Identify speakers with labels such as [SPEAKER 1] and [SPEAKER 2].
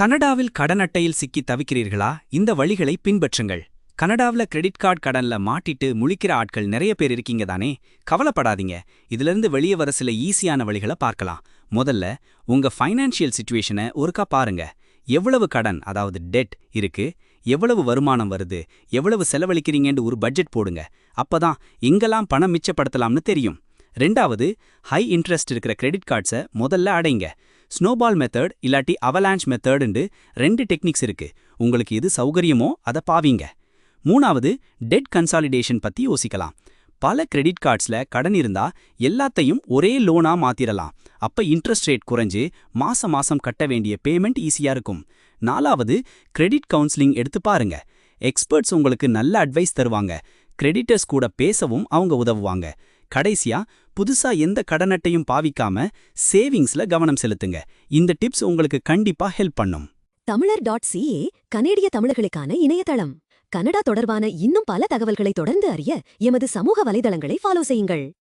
[SPEAKER 1] கனடாவில் கடன் அட்டையில் சிக்கி தவிக்கிறீர்களா? இந்த வழிகளை பின்பற்றுங்கள். கனடாவில் கிரெடிட் கார்டு கடன்ல மாட்டிட்டு முழிக்கிற ஆட்கள் நிறைய பேர் இருக்கீங்க தானே? கவலைப்படாதீங்க. இதிலிருந்து வெளியே வர சில ஈஸியான வழிகளை பார்க்கலாம். முதல்ல உங்க ஃபைனான்ஷியல் சுச்சுவேஷனை ஒருக்கா பாருங்க. எவ்வளவு கடன் அதாவது டெட் இருக்கு? எவ்வளவு வருமானம் வருது? எவ்வளவு செலவழிக்கிறீங்கன்னு ஒரு பட்ஜெட் போடுங்க. அப்பதான் எங்கெல்லாம் பணம் மிச்சப்படுத்தலாம்னு தெரியும். ரெண்டாவது ஹை இன்ட்ரெஸ்ட் இருக்கிற கிரெடிட் கார்ட்ஸை முதல்ல அடைங்க. ஸ்னோபால் மெத்தட் இல்லாட்டி அவலான்ச் மெத்தடுண்டு ரெண்டு டெக்னிக்ஸ் இருக்கு. உங்களுக்கு எது சௌகரியமோ அதை பாவீங்க. மூணாவது டெட் கன்சாலிடேஷன் பத்தி யோசிக்கலாம். பல கிரெடிட் கார்ட்ஸ்ல கடன் இருந்தா எல்லாத்தையும் ஒரே லோனா மாத்திரலாம். அப்ப இன்ட்ரெஸ்ட் ரேட் குறைஞ்சு மாச மாசம் கட்ட வேண்டிய பேமெண்ட் ஈஸியா இருக்கும். நாலாவது கிரெடிட் கவுன்சிலிங் எடுத்து பாருங்க. எக்ஸ்பர்ட்ஸ் உங்களுக்கு நல்ல அட்வைஸ் தருவாங்க. கிரெடிட்டர்ஸ் கூட பேசவும் அவங்க உதவுவாங்க. கடைசியா புதுசா எந்த கடன் அட்டையும் பாவிக்காம சேவிங்ஸ்ல கவனம் செலுத்துங்க. இந்த டிப்ஸ் உங்களுக்கு கண்டிப்பா ஹெல்ப் பண்ணும்.
[SPEAKER 2] தமிழர் டாட் சிஏ கனேடிய தமிழர்களுக்கான இணையதளம். கனடா தொடர்பான இன்னும் பல தகவல்களை தொடர்ந்து அறிய எமது சமூக வலைதளங்களை ஃபாலோ செய்யுங்கள்.